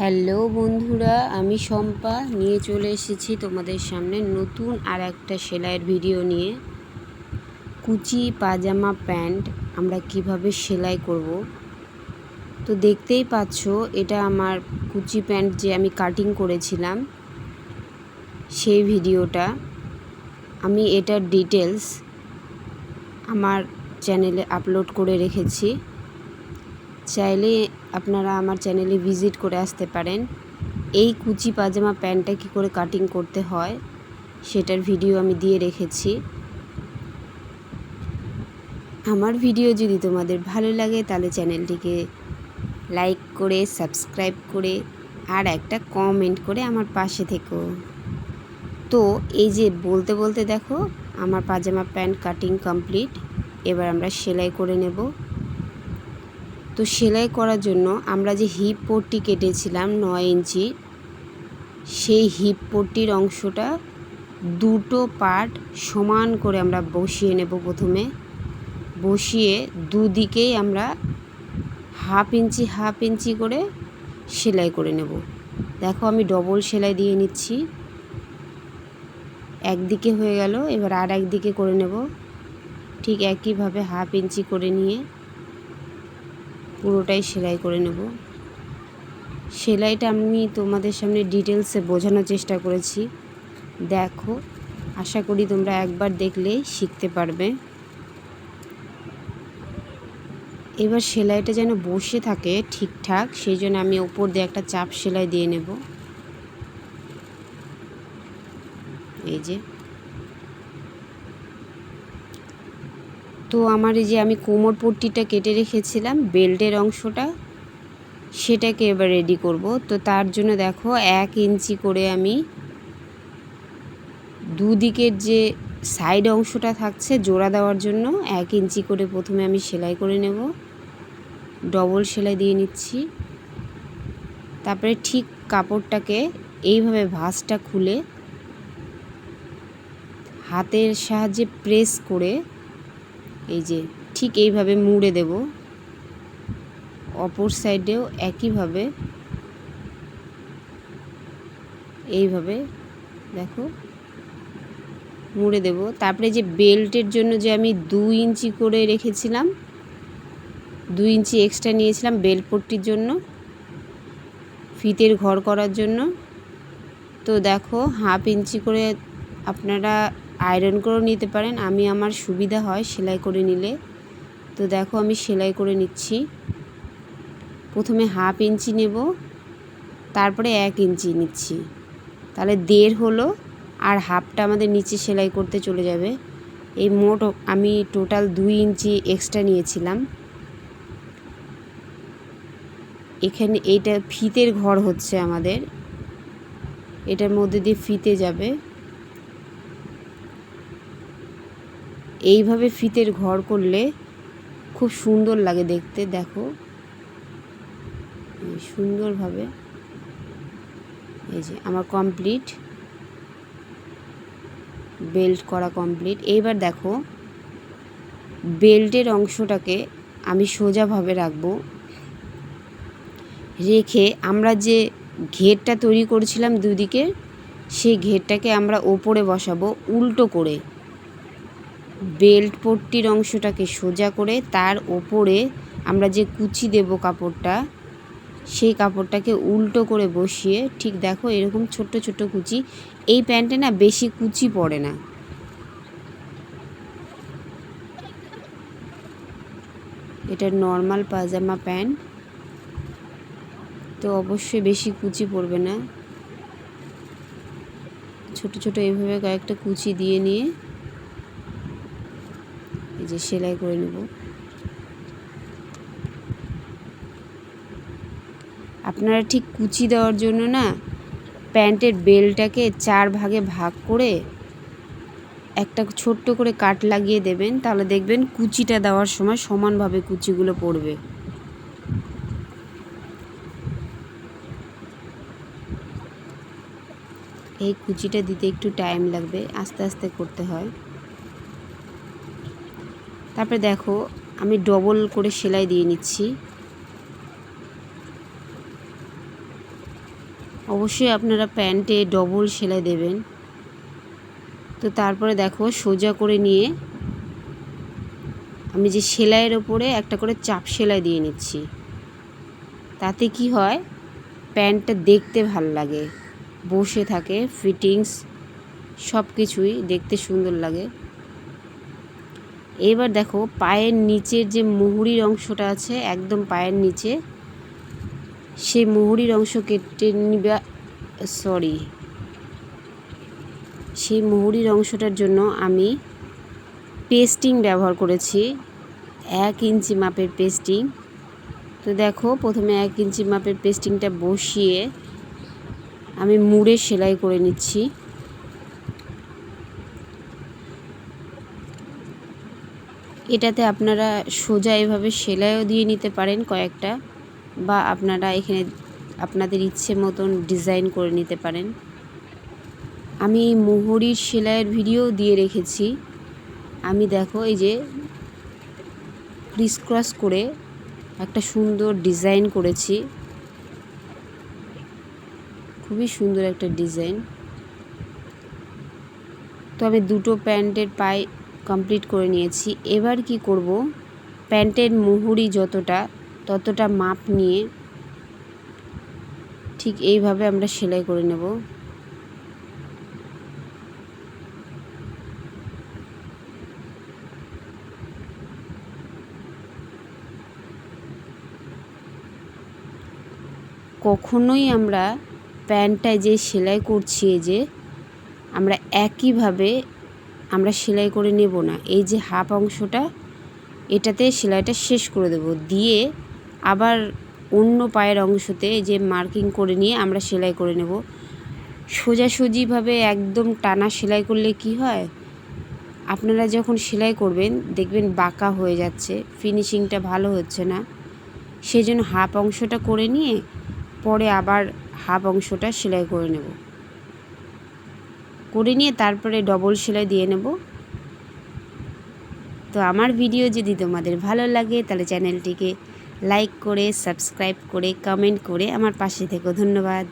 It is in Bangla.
হ্যালো বন্ধুরা, আমি শম্পা। নিয়ে চলে এসেছি তোমাদের সামনে নতুন আর একটা সেলাইয়ের ভিডিও নিয়ে। কুচি, পাজামা, প্যান্ট আমরা কীভাবে সেলাই করব? তো দেখতেই পাচ্ছ, এটা আমার কুচি প্যান্ট যে আমি কাটিং করেছিলাম, সেই ভিডিওটা। আমি এটার ডিটেলস আমার চ্যানেলে আপলোড করে রেখেছি। চাইলে আপনারা আমার চ্যানেলে ভিজিট করে আসতে পারেন। এই কুচি পাজামা প্যান্টটা কী করে কাটিং করতে হয়, সেটার ভিডিও আমি দিয়ে রেখেছি। আমার ভিডিও যদি তোমাদের ভালো লাগে, তাহলে চ্যানেলটিকে লাইক করে সাবস্ক্রাইব করে, আর একটা কমেন্ট করে আমার পাশে থেকো। তো এই যে বলতে বলতে দেখো, আমার পাজামা প্যান্ট কাটিং কমপ্লিট এবার আমরা সেলাই করে নেব। তো সেলাই করার জন্য আমরা যে হিপ পট্টি কেটেছিলাম নয় ইঞ্চি, সেই হিপ পট্টির অংশটা দুটো পার্ট সমান করে আমরা বসিয়ে নেব প্রথমে। বসিয়ে দুদিকেই আমরা হাফ ইঞ্চি হাফ ইঞ্চি করে সেলাই করে নেব। দেখো আমি ডবল সেলাই দিয়ে নিচ্ছি। একদিকে হয়ে গেল, এবার আর একদিকে করে নেব। ঠিক একইভাবে হাফ ইঞ্চি করে নিয়ে পুরোটাই সেলাই করে নেব। সেলাইটা আমি তোমাদের সামনে ডিটেলসে বোঝানোর চেষ্টা করেছি। দেখো, আশা করি তোমরা একবার দেখলেই শিখতে পারবে। এবার সেলাইটা যেন বসে থাকে ঠিকঠাক সেই জন্য আমি ওপর দিয়ে একটা চাপ সেলাই দিয়ে নেব। এই যে। তো আমার এই যে আমি কোমর পট্টিটা কেটে রেখেছিলাম, বেল্টের অংশটা, সেটাকে এবার রেডি করব। তো তার জন্য দেখো, এক ইঞ্চি করে আমি দুদিকের যে সাইড অংশটা থাকছে জোড়া দেওয়ার জন্য, এক ইঞ্চি করে প্রথমে আমি সেলাই করে নেব। ডবল সেলাই দিয়ে নিচ্ছি। তারপরে ঠিক কাপড়টাকে এইভাবে ভাঁজটা খুলে হাতের সাহায্যে প্রেস করে এই যে ঠিক এইভাবে মুড়ে দেব। অপর সাইডেও একইভাবে এইভাবে দেখো মুড়ে দেব। তারপরে যে বেল্টের জন্য যে আমি দু ইঞ্চি করে রেখেছিলাম, দু ইঞ্চি এক্সট্রা নিয়েছিলাম বেল্ট পট্টির জন্য, ফিতের ঘর করার জন্য। তো দেখো হাফ ইঞ্চি করে আপনারা আয়রন করেও নিতে পারেন। আমি আমার সুবিধা হয় সেলাই করে নিলে। তো দেখো আমি সেলাই করে নিচ্ছি। প্রথমে হাফ ইঞ্চি নেব, তারপরে এক ইঞ্চি নিচ্ছি। তাহলে দেড় হলো আর হাফটা আমাদের নিচে সেলাই করতে চলে যাবে। এই মোট আমি টোটাল দুই ইঞ্চি এক্সট্রা নিয়েছিলাম। এখানে এইটা ফিতের ঘর হচ্ছে আমাদের। এটার মধ্যে দিয়ে ফিতে যাবে। এইভাবে ফিতের ঘর করলে খুব সুন্দর লাগে দেখতে, দেখো। সুন্দরভাবে। এই যে আমার কমপ্লিট। বেল্ট করা কমপ্লিট। এইবার দেখো, বেল্টের অংশটাকে আমি সোজাভাবে রাখব। রেখে আমরা যে ঘেরটা তৈরি করেছিলাম দুদিকে, সেই ঘেরটাকে আমরা ওপরে বসাবো, উল্টো করে। বেল্ট পট্টির অংশটাকে সোজা করে তার ওপরে আমরা যে কুচি দেব কাপড়টা, সেই কাপড়টাকে উল্টো করে বসিয়ে, ঠিক দেখো এরকম ছোট্ট ছোট্ট কুচি, এই প্যান্টে না বেশি কুচি পড়ে না। এটা নর্মাল পাজামা প্যান্ট, তো অবশ্যই বেশি কুচি পড়বে না। ছোট ছোট এইভাবে কয়েকটা কুচি দিয়ে নিয়ে যে সেলাই করে নেব। আপনারা ঠিক কুচি দেওয়ার জন্য না প্যান্টের বেলটাকে চার ভাগে ভাগ করে একটা ছোট্ট করে কাট লাগিয়ে দেবেন, তাহলে দেখবেন কুচিটা দেওয়ার সময় সমানভাবে কুচিগুলো পড়বে। এই কুচিটা দিতে একটু টাইম লাগবে, আস্তে আস্তে করতে হয়। তারপরে দেখো, আমি ডবল করে সেলাই দিয়ে নিচ্ছি। অবশ্যই আপনারা প্যান্টে ডবল সেলাই দেবেন। তো তারপরে দেখো, সোজা করে নিয়ে আমি যে সেলাইয়ের ওপরে একটা করে চাপ সেলাই দিয়ে নিচ্ছি। তাতে কি হয়, প্যান্টটা দেখতে ভালো লাগে, বসে থাকে ফিটিংস সব কিছুই দেখতে সুন্দর লাগে। এবার দেখো, পায়ের নিচের যে মুহুরির অংশটা আছে, একদম পায়ের নিচে, সেই মুহুরির অংশ কেটে নিবা সরি সেই মুহুরির অংশটার জন্য আমি পেস্টিং ব্যবহার করেছি, এক ইঞ্চি মাপের পেস্টিং তো দেখো, প্রথমে এক ইঞ্চি মাপের পেস্টিংটা বসিয়ে আমি মুড়ে সেলাই করে নিচ্ছি। এটাতে আপনারা সোজা এভাবে সেলাইও দিয়ে নিতে পারেন কয়েকটা, বা আপনারা এখানে আপনাদের ইচ্ছে মতন ডিজাইন করে নিতে পারেন। আমি এই মোহরির সেলাইয়ের ভিডিও দিয়ে রেখেছি। আমি দেখো এই যে ক্রিস ক্রস করে একটা সুন্দর ডিজাইন করেছি। খুবই সুন্দর একটা ডিজাইন। তো আমি দুটো প্যান্টের পায়ে কমপ্লিট করে নিয়েছি। এবার কি করব? প্যান্টের মুহুরি যতটা, ততটা মাপ নিয়ে ঠিক এইভাবে আমরা সেলাই করে নেব। কখনোই আমরা প্যান্টটায় যে সেলাই করছি যে আমরা একইভাবে আমরা সেলাই করে নেব না। এই যে হাফ অংশটা, এটাতে সেলাইটা শেষ করে দেব। দিয়ে আবার অন্য পায়ের অংশতে যে মার্কিং করে নিয়ে আমরা সেলাই করে নেব। সোজাসুজিভাবে একদম টানা সেলাই করলে কি হয়? আপনারা যখন সেলাই করবেন, দেখবেন বাঁকা হয়ে যাচ্ছে, ফিনিশিংটা ভালো হচ্ছে না। সেই জন্য হাফ অংশটা করে নিয়ে পরে আবার হাফ অংশটা সেলাই করে নেব। করে নিয়ে তারপরে ডবল সেলাই দিয়ে নেব। তো আমার ভিডিও যদি তোমাদের ভালো লাগে, তাহলে চ্যানেলটিকে লাইক করে সাবস্ক্রাইব করে কমেন্ট করে আমার পাশে থেকো। ধন্যবাদ।